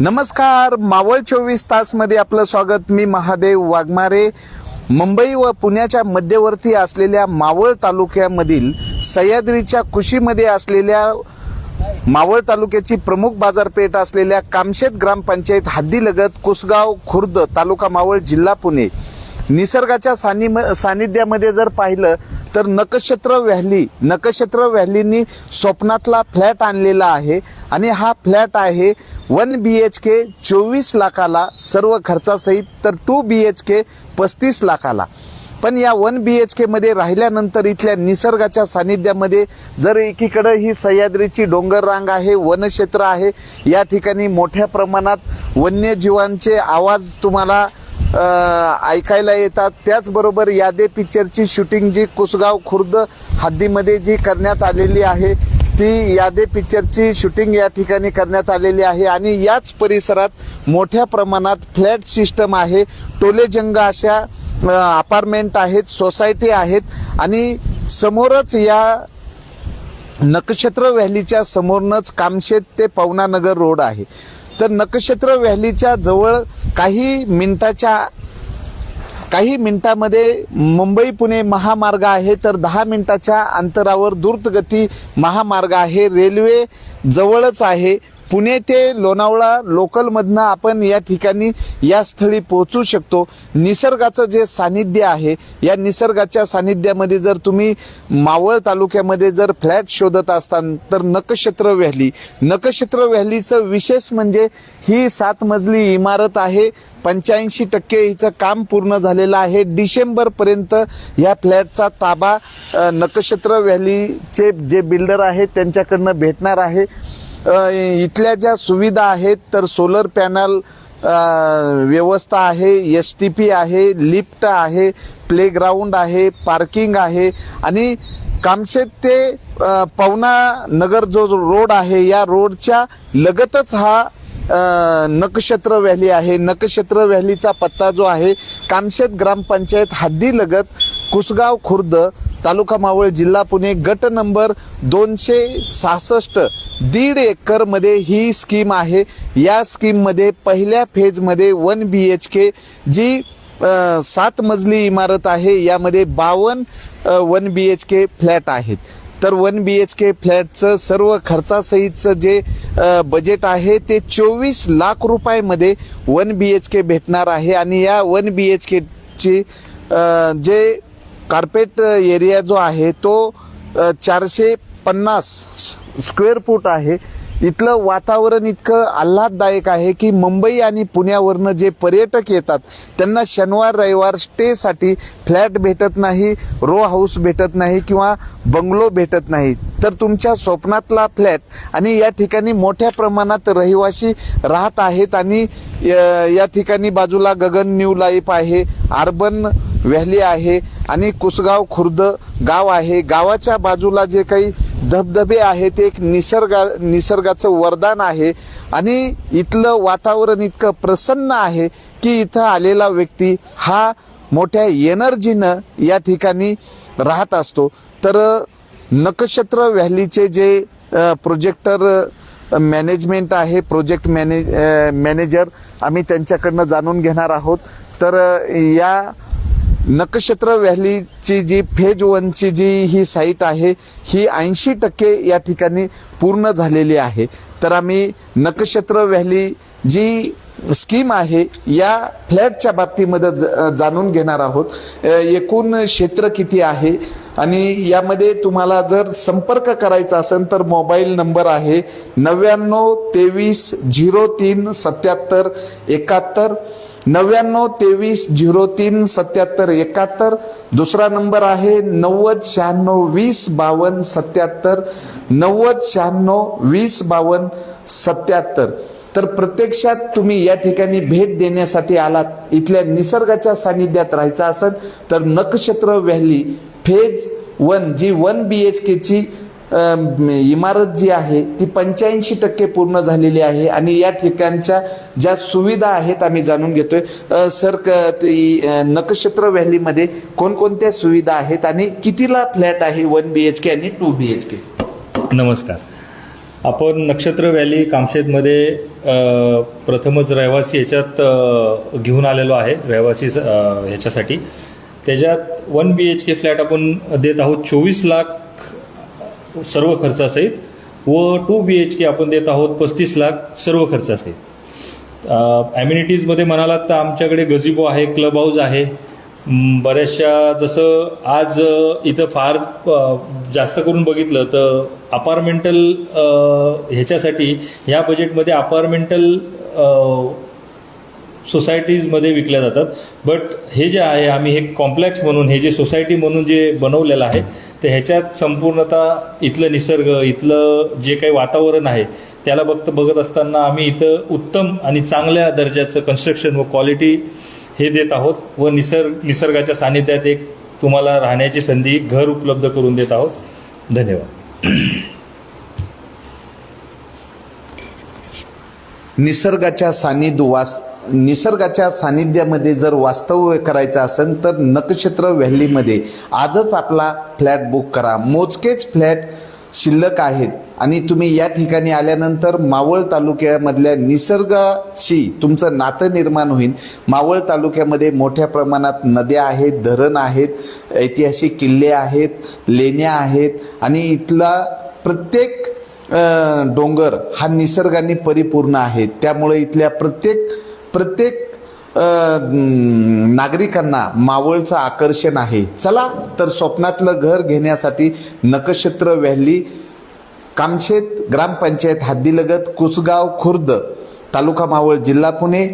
नमस्कार मावळ चोवीस तासमध्ये आपलं स्वागत. मी महादेव वाघमारे. मुंबई व पुण्याच्या मध्यवर्ती असलेल्या मावळ तालुक्यामधील सह्याद्रीच्या कुशीमध्ये असलेल्या मावळ तालुक्याची प्रमुख बाजारपेठ असलेल्या कामशेत ग्रामपंचायत हद्दीलगत कुसगाव खुर्द तालुका मावळ जिल्हा पुणे. निसर्गाच्या सानिम सानिध्यामध्ये जर पाहिलं तर नक्षत्र व्हॅली नक्षत्र व्हॅलीनी स्वप्नातला फ्लॅट आणलेला आहे आणि हा फ्लॅट आहे वन बी एच के चोवीस लाखाला सर्व खर्चासहित तर टू बी एच के पस्तीस लाखाला. पण या वन बी एच के मध्ये राहिल्यानंतर इथल्या निसर्गाच्या सानिध्यामध्ये जर एकीकडे ही सह्याद्रीची डोंगर रांग आहे वनक्षेत्र आहे या ठिकाणी मोठ्या प्रमाणात वन्यजीवांचे आवाज तुम्हाला ऐकायला येतात. त्याचबरोबर यादे पिक्चरची शूटिंग जी कुसगाव खुर्द हद्दीमध्ये जी करण्यात आलेली आहे ती यादे पिक्चरची शूटिंग या ठिकाणी करण्यात आलेली आहे. आणि याच परिसरात मोठ्या प्रमाणात फ्लॅट सिस्टम आहे. टोलेजंग अशा अपार्टमेंट आहेत सोसायटी आहेत. आणि समोरच या नक्षत्र व्हॅलीच्या समोरनच कामशेत ते पवनानगर रोड आहे. तर नक्षत्र व्हॅलीच्या जवळ काही मिनिटाच्या काही मिनिटामध्ये मुंबई पुणे महामार्ग आहे. तर दहा मिनिटाच्या अंतरावर द्रुतगती महामार्ग आहे. रेल्वे जवळच आहे. पुणे ते लोणावळा लोकलमधनं आपण या ठिकाणी या स्थळी पोहोचू शकतो. निसर्गाचं जे सानिध्य आहे या निसर्गाच्या सानिध्यामध्ये जर तुम्ही मावळ तालुक्यामध्ये जर फ्लॅट शोधत असताल तर नक्षत्र व्हॅली. नक्षत्र व्हॅलीचं विशेष म्हणजे ही सात मजली इमारत आहे. पंच्याऐंशी टक्के हिचं काम पूर्ण झालेलं आहे. डिसेंबरपर्यंत या फ्लॅटचा ताबा अ, नक्षत्र व्हॅलीचे जे बिल्डर आहेत त्यांच्याकडनं भेटणार आहे. इथल्या ज्या सुविधा आहेत तर सोलर पॅनल व्यवस्था आहे एस टी पी आहे लिफ्ट आहे प्लेग्राऊंड आहे पार्किंग आहे आणि कामशेत ते पवना नगर जो रोड आहे या रोडच्या लगतच हा नक्षत्र व्हॅली आहे. नक्षत्र व्हॅलीचा पत्ता जो आहे कामशेत ग्रामपंचायत हद्दीलगत कुसगाव खुर्द तालुका मावळ जिल्हा पुणे गट नंबर दोनशे सहासष्ट दीड एकरमध्ये ही स्कीम आहे. या स्कीममध्ये पहिल्या फेजमध्ये वन बी एच के जी सात मजली इमारत आहे. यामध्ये बावन one B H K flat आहेत. तर वन बी एच के फ्लॅटचं सर्व खर्चासहितचं जे बजेट आहे ते चोवीस लाख रुपयामध्ये वन बी एच के भेटणार आहे. आणि या वन बी एच केची जे कार्पेट एरिया जो आहे तो चारशे पन्नास स्क्वेअर फूट आहे. इथलं वातावरण इतकं आल्हाददायक आहे की मुंबई आणि पुण्यावरनं जे पर्यटक येतात त्यांना शनिवार रविवार स्टेसाठी फ्लॅट भेटत नाही रो हाऊस भेटत नाही किंवा बंगलो भेटत नाही. तर तुमच्या स्वप्नातला फ्लॅट आणि या ठिकाणी मोठ्या प्रमाणात रहिवासी राहत आहेत आणि या ठिकाणी बाजूला गगन न्यू लाईफ आहे अर्बन व्हॅली आहे आणि कुसगाव खुर्द गाव आहे. गावाच्या बाजूला जे काही धबधबे आहेत ते एक निसर्गा निसर्गाचं वरदान आहे. आणि इथलं वातावरण इतकं प्रसन्न आहे की इथं आलेला व्यक्ती हा मोठ्या एनर्जीनं या ठिकाणी राहत असतो. तर नक्षत्र व्हॅलीचे जे प्रोजेक्टर मॅनेजमेंट आहे प्रोजेक्ट मॅनेज मॅनेजर आम्ही त्यांच्याकडनं जाणून घेणार आहोत. तर या नक्षत्र व्हॅलीची जी फेज वनची जी ही साईट आहे ही ऐंशी टक्के या ठिकाणी पूर्ण झालेली आहे. तर आम्ही नक्षत्र व्हॅली जी स्कीम आहे या फ्लॅटच्या बाबतीमध्ये ज- जाणून घेणार आहोत. एकूण क्षेत्र किती आहे? आणि यामध्ये तुम्हाला जर संपर्क करायचा असेल तर मोबाईल नंबर आहे नव्याण्णव तेवीस झिरो तीन सत्याहत्तर एकाहत्तर. नव्याण्णव तेवीस झिरो तीन सत्याहत्तर एकाहत्तर. दुसरा नंबर आहे नव्वद शहाण्णव वीस बावन्न सत्याहत्तर. नव्वद शहाण्णव वीस बावन्न सत्याहत्तर. तर प्रत्यक्षात तुम्ही या ठिकाणी भेट देण्यासाठी आलात. इथल्या निसर्गाच्या सानिध्यात राहायचं असेल तर Nakshatra valley phase one G one B H केची इमारत जी आहे ती पंच्याऐंशी टक्के पूर्ण झालेली आहे आणि या ठिकाणच्या ज्या सुविधा आहेत आम्ही जाणून घेतोय. सर क- नक्षत्र व्हॅलीमध्ये कोणकोणत्या सुविधा आहेत आणि कितीला फ्लॅट आहे वन बी एच के आणि टू बी एच के नमस्कार. आपण नक्षत्र व्हॅली कामशेतमध्ये प्रथमच रहिवासी याच्यात घेऊन आलेलो आहे रहिवासी ह्याच्यासाठी. त्याच्यात one B H K flat आपण देत आहोत चोवीस लाख सर्व खर्चासहित व टू बी एच के आपण देत आहोत पस्तीस लाख सर्व खर्चासहित. ॲम्युनिटीजमध्ये म्हणालात तर आमच्याकडे गझिबो आहे क्लब हाऊस आहे. बऱ्याचशा जसं आज इथं फार जास्त करून बघितलं तर अपार्टमेंटल ह्याच्यासाठी ह्या बजेटमध्ये अपार्टमेंटल सोसायटीजमध्ये विकल्या जातात. बट हे जे आहे आम्ही हे कॉम्प्लेक्स म्हणून हे जे सोसायटी म्हणून जे बनवलेलं आहे तर ह्याच्यात संपूर्णतः इथलं निसर्ग इथलं जे काही वातावरण आहे त्याला बघत बघत असताना आम्ही इथं उत्तम आणि चांगल्या दर्जाचं कन्स्ट्रक्शन व क्वालिटी हे देत आहोत व निसर्ग निसर्गाच्या सानिध्यात एक तुम्हाला राहण्याची संधी घर उपलब्ध करून देत आहोत. धन्यवाद. निसर्गाच्या सानिध्य वास निसर्गाच्या सानिध्यामध्ये जर वास्तव्य करायचं असेल तर नक्षत्र व्हॅलीमध्ये आजच आपला फ्लॅट बुक करा. मोजकेच फ्लॅट शिल्लक आहेत. आणि तुम्ही या ठिकाणी आल्यानंतर मावळ तालुक्यामधल्या निसर्गाशी तुमचं नातं निर्माण होईल. मावळ तालुक्यामध्ये मोठ्या प्रमाणात नद्या आहेत धरण आहेत ऐतिहासिक किल्ले आहेत लेण्या आहेत. आणि इथला प्रत्येक डोंगर हा निसर्गाने परिपूर्ण आहे. त्यामुळे इथल्या प्रत्येक प्रत्येक नागरिकांना मावळचं आकर्षण आहे. चला तर स्वप्नातलं घर घेण्यासाठी नक्षत्र व्हॅली कामशेत ग्रामपंचायत हद्दीलगत कुसगाव खुर्द तालुका मावळ जिल्हा पुणे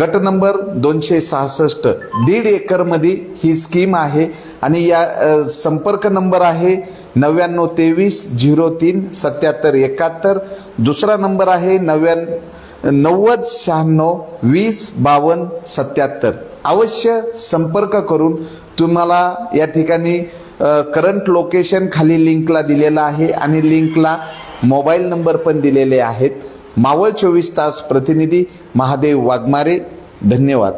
गट नंबर दोनशे सहासष्ट. दीड एकरमध्ये ही स्कीम आहे आणि या संपर्क नंबर आहे नव्याण्णव तेवीस झिरो तीन सत्याहत्तर एकाहत्तर. दुसरा नंबर आहे नव्याण्णव नव्वद शहाण्णव वीस बावन्न सत्याहत्तर. अवश्य संपर्क करून तुम्हाला या ठिकाणी करंट लोकेशन खाली लिंकला दिलेला आहे आणि लिंकला मोबाईल नंबर पण दिलेले आहेत. मावळ चोवीस तास प्रतिनिधी महादेव वाघमारे. धन्यवाद.